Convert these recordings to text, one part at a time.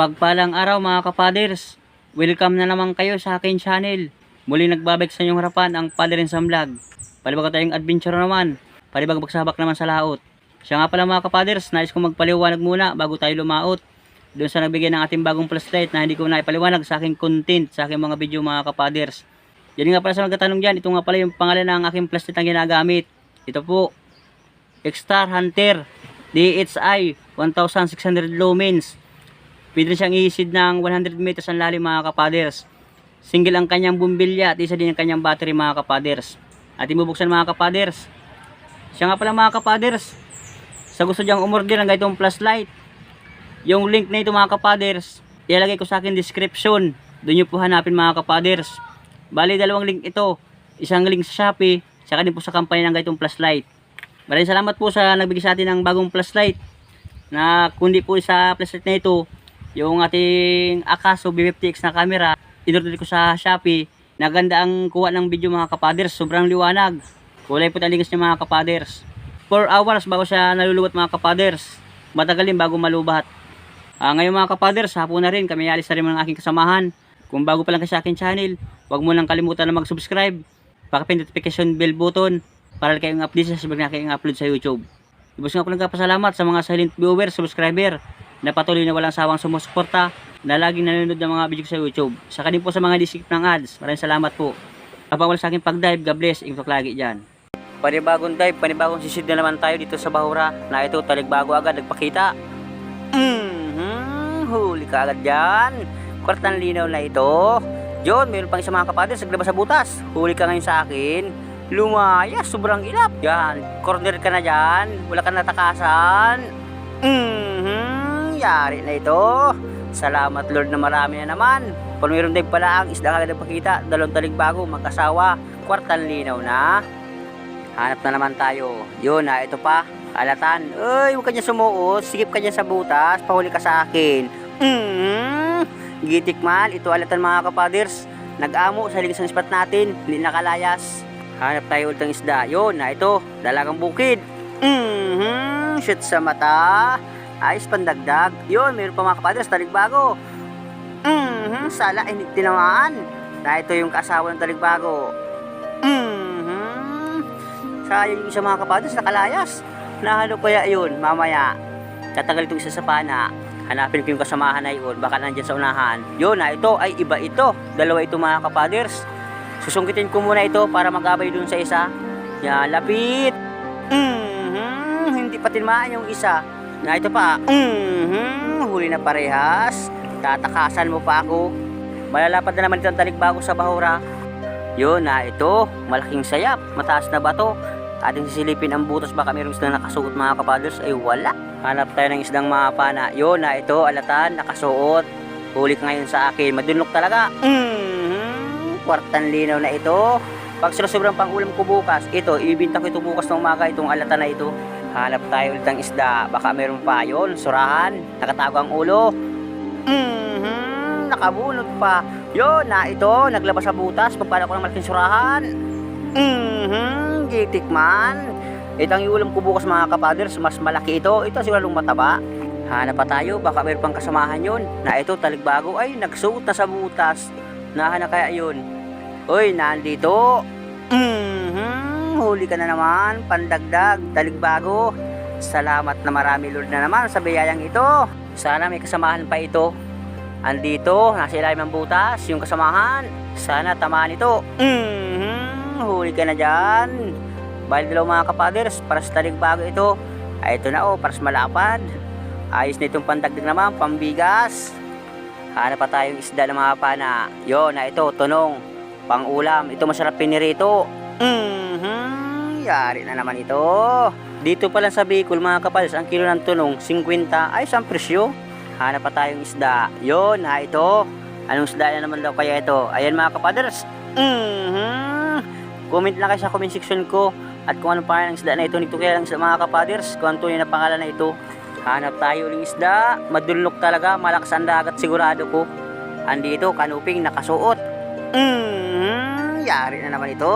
Mapagpalang araw mga kapaders. Welcome na naman kayo sa akin channel. Muli nagbabalik sa inyong harapan ang Father Sam Vlog. Palibag tayong adventure naman. Palibag bagsabak naman sa laot. Siya nga pala mga kapaders, nais kong magpaliwanag muna bago tayo lumaot. Doon sa nagbigay ng ating bagong flashlight na hindi ko na ipaliwanag sa aking content, sa aking mga video mga kapaders. Yan nga pala sa magtatanong dyan, ito nga pala yung pangalan ng aking flashlight na ginagamit. Ito po, X-Star Hunter DHI 1600 lumens. Pwede siyang ihisid ng 100 meters ang lalim mga kapaders. Single ang kanyang bumbilya at isa din ang kanyang battery mga kapaders. At ibubuksan mga kapaders. Siya nga pala mga kapaders. Sa gusto diyang umorder ng ganitong flashlight. Yung link na ito mga kapaders, ilalagay ko sa akin description. Doon nyo po hanapin mga kapaders. Bali dalawang link ito. Isang link sa Shopee, saka din po sa kampanya ng ganitong flashlight. Maraming salamat po sa nagbigay sa atin ng bagong flashlight. Na kundi po sa flashlight na ito, yung ating Akaso B50X na camera, inorder ko sa Shopee. Naganda ang kuha ng video mga kapaders, sobrang liwanag. Kulay po talingas niya mga kapaders. 4 hours bago siya naluluwat mga kapaders. Matagal din bago malubat. Ah, ngayon mga kapaders, hapon na rin, kami alis na rin ng aking kasamahan. Kung bago pa lang ka sa aking channel, huwag mo lang kalimutan na mag-subscribe. Pakipin notification bell button para kayong update sa sabag na kayong upload sa YouTube. Ibus nga ko nagkapasalamat sa mga silent viewers, subscriber na patuloy na walang sawang sumusuporta na laging nanonood ng mga video ko sa YouTube. Saka din po sa mga diskip ng ads. Maraming salamat po. Kapag wala sa aking pag-dive, God bless. Ingat lagi dyan. Panibagong dive, panibagong sisid na naman tayo dito sa Bahura na ito taligbago agad nagpakita. Mhm, huli ka agad dyan. Kwartang linaw na ito. John, mayroon pang isa mga kapadres, naglabas sa butas. Huli ka ngayon sa akin. Lumaya, sobrang ilap. Yan, corner ka na dyan. Wala ka natakasan. Mhm, yari na ito. Salamat Lord na marami na naman. Kung mayroon din pala ang isda kagad nagpakita, dalawang taligbago, magkasawa, kwartang linaw na. Hanap na naman tayo. Yun na, ito pa. Alatan. Uy, huwag ka niya sumuot. Sigip ka niya sa butas. Pahuli ka sa akin. Mm, gitik man. Ito alatan mga kapaders. Nag-amo sa ligas ng spot natin. Hindi nakalayas. Hanap tayo ulit ng isda. Yun na, ito. Dalagang bukid. Mm, shoot sa mata. Ayos pandagdag. Yun, mayroon pa mga kapaders. Taligbago. Mm, sala, hindi tinamaan. Na ito yung kasawa ng taligbago. Mhm. Sayang yung isa mga kapados, nakalayas. Nahalo kaya yun, mamaya. Tatagal itong isa sa pana. Hanapin ko yung kasamahan na yun, baka nandyan sa unahan. Yun na, ito ay iba ito. Dalawa ito mga kapaders. Susungkitin ko muna ito para mag-abay dun sa isa. Yan, lapit. Mhm, hindi pa tinmaan yung isa. Na ito pa. Mhm, huli na parehas. Tatakasan mo pa ako. Malalapad na naman itong talikbago sa bahura. Yun na ito, malaking sayap, mataas na bato. Ating sisilipin ang butas baka mayroong isdang nakasuot mga kapaders ay wala. Hanap tayo ng isdang mga pana. Yun na ito, alatan, nakasuot. Huli ka ngayon sa akin, madunlok talaga. Mm-hmm. Kwartan linaw na ito. Pag sila sobrang pangulam ko bukas, ito, ibibinta ko ito bukas ng umaga, itong alatan na ito. Hanap tayo ulit ng isda, baka mayroon pa yun, surahan, nakatago ang ulo. Mhm, nakabunot pa. Yun, na ito, naglabas sa butas, pagpala ko ng malaking surahan. Mhm, gitik man. Ito ang iulam ko bukas mga kapaders, mas malaki ito. Ito siguro mataba. Hanap pa tayo, baka mayroon pang kasamahan yun. Na ito, taligbago, ay, nagsuot na sa butas. Nahan na kaya yun. Uy, nandito. Mhm, huli ka na naman, pandagdag, taligbago. Salamat na marami Lord na naman sa biyayang ito. Sana may kasamahan pa ito. Andito, nasa ilalim ng butas, yung kasamahan. Sana tamaan ito. Mhm, huli ka na dyan. Bali dalaw mga kapaders, para sa taligbago ito. Ay ito na oh, para sa malapad. Ayos na itong pandagdag naman, pambigas. Hanap pa tayong isda ng mga pana. Yon, na ito, tunong. Pang-ulam, ito masarap pinirito. Mhm, yari na naman ito. Dito pala sa Bicol mga kapaders, ang kilo ng tunong, 50 ay isang presyo. Hanap pa tayong isda. Yon, na ito. Anong isda na naman daw kaya ito? Ayan mga kapaders. Mhm. Comment lang kayo sa comment section ko at kung anong pangalan ng isda na ito nito kaya lang sa mga kapaders, kung ano tunay na pangalan na ito. Hanap tayo ng isda. Madulok talaga, malakas ang dagat sigurado ko. Andito, kanuping nakasuot. Mhm. Yari na naman ito.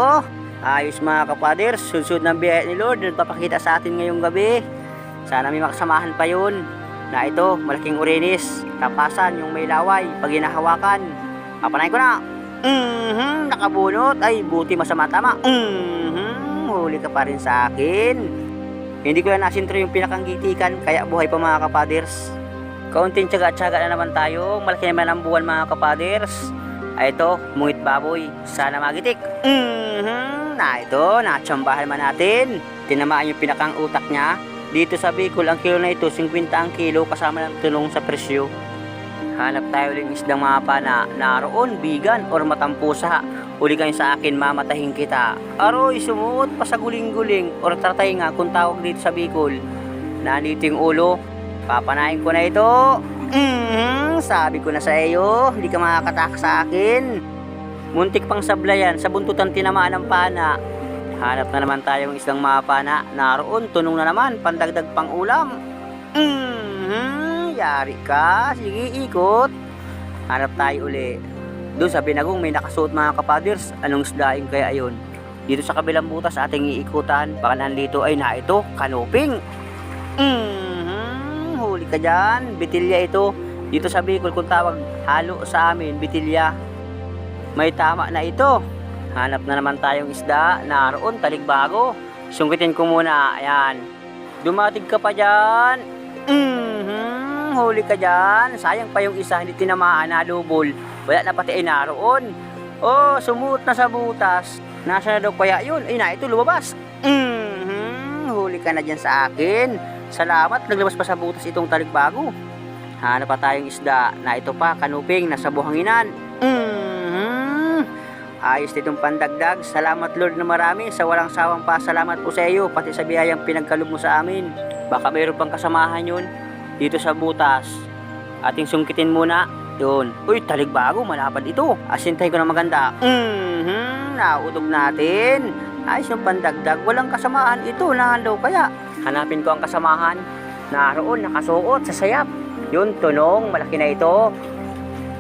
Ayos mga kapaders, sunod ng biyaya ni Lord, nagpapakita sa atin ngayong gabi. Sana may makasamahan pa yun. na ito, malaking urinis, tapasan, yung may laway, pag hinahawakan. Papanayin ko na. Mhm, nakabunot. Ay, buti masama tama. Mhm, huli ka pa rin sa akin. Hindi ko na nasintro yung pinakanggitikan, kaya buhay pa mga kapaders. Kaunting tsaga-tsaga na naman tayo. Malaki naman ang buwan mga kapaders. Ay ito, mungit baboy. Sana magitik. Mhm, na ito, natsambahan man natin. Tinamaan yung pinakang utak niya. Dito sa Bicol, ang kilo na ito, 50 ang kilo kasama ng tulong sa presyo. Hanap tayo ulit ng isdang mga pana. Naroon, bigan, or matampusa. Uli kayo sa akin, mamatahin kita. Aroy, sumuot pa sa guling-guling, or tartay nga kung tawag dito sa Bicol. Nandito yung ulo. Papanayin ko na ito. Mhm, sabi ko na sa iyo, hindi ka makakatak sa akin. Muntik pang sablayan, sa buntutan tinamaan ng pana. Hanap na naman tayong isang mga pana. Naroon, tunong na naman, pandagdag pang ulam. Mhm, yari ka. Sige, ikot. Hanap tayo uli. Doon sa binagong may nakasuot mga kapaders. Anong isdaing kaya yun? Dito sa kabilang butas ating iikutan. Baka nandito ay na ito, kanuping. Huli ka dyan. Bitilya ito. Dito sa Bicol kung tawag halo sa amin, bitilya. May tama na ito. Hanap na naman tayong isda. Naroon, taligbago. Sungkitin ko muna. Ayan. Dumatig ka pa dyan. Mhm, huli ka dyan. Sayang pa yung isa, hindi tinamaan na lubol. Wala na pati ay naroon. Oh, sumuot na sa butas. Nasa na daw kaya yun? Ay na, ito lumabas. Mhm, huli ka na dyan sa akin. Salamat, naglabas pa sa butas itong taligbago. Hanap pa tayong isda na ito pa, kanuping, nasa buhanginan. Mhm. Ayos nitong pandagdag. Salamat Lord na marami sa walang sawang pasalamat po sa iyo, pati sa biyayang pinagkalob mo sa amin. Baka mayroon pang kasamahan yun dito sa butas. Ating sungkitin muna. Yun. Uy, taligbago, malapad ito. Asintay ko na maganda. Mhm, naudog natin. Ayos yung pandagdag. Walang kasamahan ito. Nahalo kaya. Hanapin ko ang kasamahan. Naroon, nakasuot sa sayap. Yun, tunong. Malaki na ito.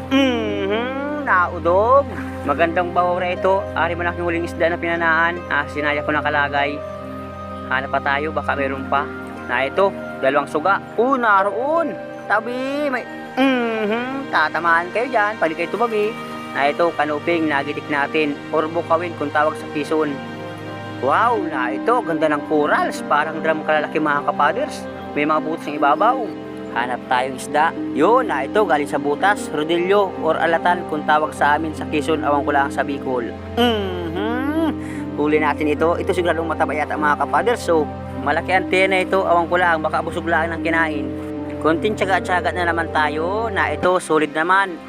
Mhm, naudog. Magandang bahura ito. Ari man aking huling isda na pinanaan. Ah, sinaya ko na kalagay. Hanap pa tayo, baka meron pa. Na ito, dalawang suga. Uh, naroon. Tabi, may... Mhm, tatamaan kayo dyan. Pwede kayo tumabi. Na ito, kanuping, nagitik natin. Or bukawin kung tawag sa Quezon. Wow, na ito, ganda ng corals. Parang drum kalalaki mga kapaders. May mga butas ng ibabaw. Hanap tayong isda. Yun, na ito, galing sa butas, rodillo, or alatan kung tawag sa amin sa Quezon, awang ko lang sa Bicol. Mhm. Huli natin ito. Ito siguradong mataba yata mga kapaders. So, malaki antena ito, awang ko lang, baka busog lang ng kinain. Konting tsaga-tsaga na naman tayo, na ito, solid naman.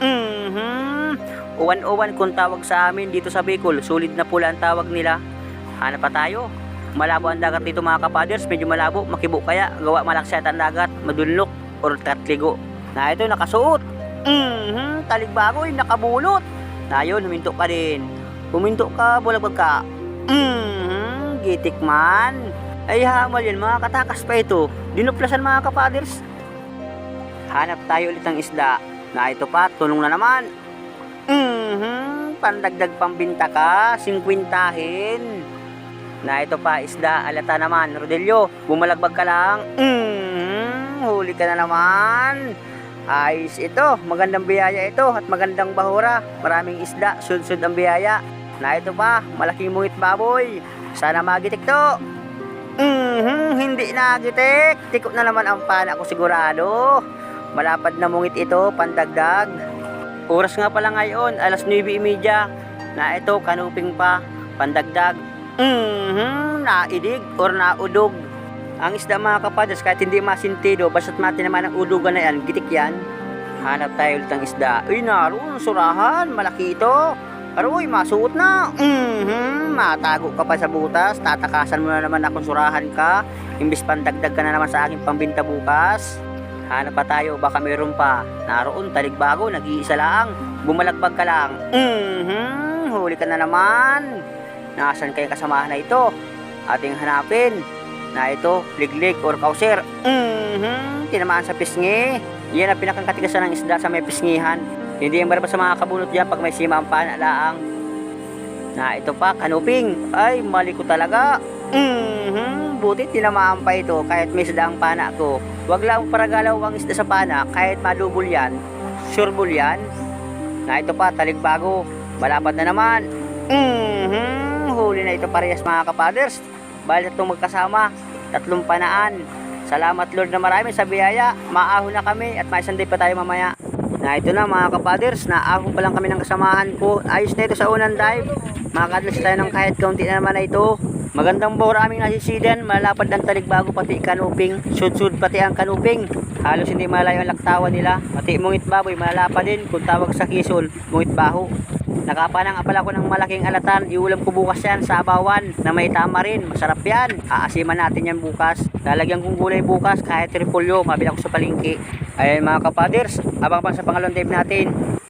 Mhm. Uwan-uwan kung tawag sa amin dito sa Bicol, solid na pula ang tawag nila. Hanap pa tayo. Malabo ang dagat dito mga kapaders, medyo malabo, makibo kaya, gawa malaksat ang dagat, madunlok, or tatligo. Na ito, nakasuot. Mhm, taligbagoy, nakabulot. Na yun, huminto ka din. Huminto ka, bulabag ka. Mhm, gitik man. Ay hamal yan, mga katakas pa ito. Dinuplasan mga kapaders. Hanap tayo ulit ng isda. Na ito pa, tulong na naman. Mhm, pandagdag pambinta ka, 50hin. Na ito pa, isda, alata naman. Rodelio, bumalagbag ka lang. Mhm, huli ka na naman. Ayos ito, magandang biyaya ito at magandang bahura. Maraming isda, sud-sud ang biyaya. Na ito pa, malaking mungit baboy. Sana magitik to. Mhm, hindi nagitik. Tiko na naman ang pana ko sigurado. Malapad na mungit ito, pandagdag. Oras nga pala ngayon, alas 9.30. Na ito, kanuping pa, pandagdag. Mhm, naidig or naudog. Ang isda mga kapadas, kahit hindi masintido, basta't mati naman ang udugan na yan, gitik yan. Hanap tayo ulit ng isda. Uy, naroon, surahan, malaki ito. Aroy, masuot na. Mhm, matago ka pa sa butas. Tatakasan mo na naman akong surahan ka. Imbis pandagdag ka na naman sa aking pambinta bukas. Hanap pa tayo, baka meron pa. Naroon, taligbago, nag-iisa lang. Bumalagbag ka lang. Mhm, huli ka na naman. Nasaan kayo kasamahan na ito? Ating hanapin. Na ito, liglig or kauser. Mhm, tinamaan sa pisngi. Yan ang pinakang katigasan ng isda sa may pisngihan. Hindi yung barba sa mga kabunot dyan pag may sima ang panalaang. Na ito pa, kanuping. Ay, mali ko talaga. Mhm, buti tinamaan pa ito kahit may isda ang pana ko. Huwag lang paragalaw ang isda sa pana kahit malubol yan. Sureball yan. Na ito pa, taligbago. Malapad na naman. Mhm, huli na ito parehas mga kapaders. Bali tatlong magkasama, tatlong panaan. Salamat Lord na marami sa biyaya. Maahon na kami at may Sunday pa tayo mamaya. Na ito na mga kapaders, naahon pa lang kami ng kasamahan ko. Ayos na ito sa unang dive. Makakadlas tayo ng kahit kaunti na naman na ito. Magandang bora aming nasisidan, malapad ang taligbago pati kanuping, sud-sud pati ang kanuping. Halos hindi malayo ang laktawan nila. Pati mungit baboy, malapad din kung tawag sa kisol, mungit baho. Nakapanang apal ako ng malaking alatan. Iulam ko bukas yan sa abawan na may tama rin. Masarap yan. Aasiman natin yan bukas. Lalagyan kong gulay bukas kahit repolyo. Mabila ko sa palingki. Ayan mga kapaders. Abang pa sa pangalawang dive natin.